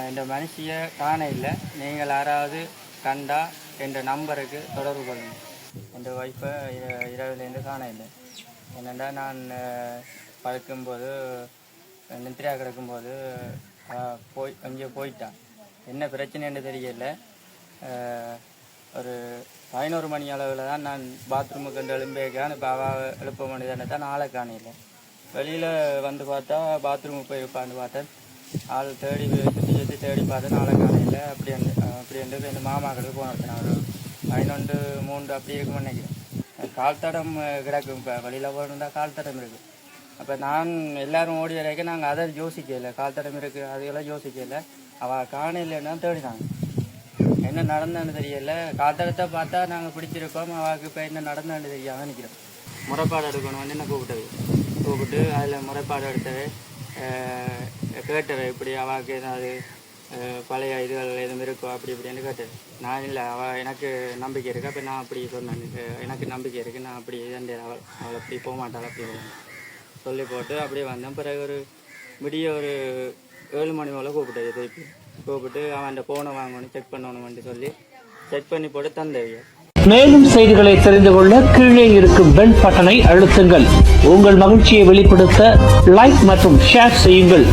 இந்த மனுஷியை காண இல்லை. நீங்கள் யாராவது கண்டா என்ற நம்பருக்கு தொடர்பு கொள்ளுங்கள். என் ஒய்ஃபை இரவுலேருந்து காண இல்லை. என்னென்னா நான் படுக்கும்போது நித்திரியாக கிடக்கும்போது போய் அங்கே போயிட்டான். என்ன பிரச்சனைன்னு தெரியல. ஒரு பதினோரு மணி அளவில் தான் நான் பாத்ரூமுக்கு கண்டு எழும்பேக்கான் இப்போ அவ எழுப்ப மனிதனை தான் ஆளை காணையில் வெளியில் வந்து பார்த்தா பாத்ரூமுக்கு உட்காந்து பார்த்தேன். ஆள் தேடி சுற்றி சுற்றி தேடி பார்த்தேன் ஆளை காணையில் அப்படி வந்து அப்படி வந்து இப்போ இந்த மாமாக்களுக்கு போனேன் நான் ஒரு பதினொன்று மூன்று அப்படி இருக்கும்னு நினைக்கிறேன் கால் தடம் கிடக்கும். இப்போ வழியில் போகணுன்னா கால் தடம் இருக்குது அப்போ நான் எல்லாரும் ஓடி வரைக்கும் நாங்கள் அதை யோசிக்கல. கால் தடம் இருக்குது அதுக்கெல்லாம் யோசிக்கல. அவள் காணலைன்னா தேடினாங்க. என்ன நடந்தான்னு தெரியல. காத்தகத்தை பார்த்தா நாங்கள் பிடிச்சிருக்கோம். அவளுக்கு இப்போ என்ன நடந்தான்னு தெரியாமல் நிற்கிறோம் முறைப்பாடு எடுக்கணும் வந்து என்ன கூப்பிட்டது? கூப்பிட்டு அதில் முறைப்பாடு எடுத்தது. கேட்டார் இப்படி அவளுக்கு ஏதாவது பழைய இதுகள் எதுவும் இருக்கோ அப்படி இப்படின்னு கேட்டது நான் இல்லை அவள் எனக்கு நம்பிக்கை இருக்கு அப்போ நான் அப்படி சொன்னேன். எனக்கு நம்பிக்கை இருக்குது நான் அப்படி இதண்டே அவள் அவள் அப்படி போக மாட்டாள் அப்படி சொல்லி போட்டு அப்படியே வந்தேன். பிறகு ஒரு விடிய ஒரு ஏழு மணி போல் கூப்பிட்டது திருப்பி கூப்பிட்டு அவன் ஃபோனை வாங்கணும் செக் பண்ணணும்னு சொல்லி செக் பண்ணி போட்டு தந்தவிய மேலும் செய்திகளை தெரிந்து கொள்ள கீழே இருக்கும் பெல் பட்டனை அழுத்துங்கள். உங்கள் மகிழ்ச்சியை வெளிப்படுத்த லைக் மற்றும் ஷேர் செய்யுங்கள்.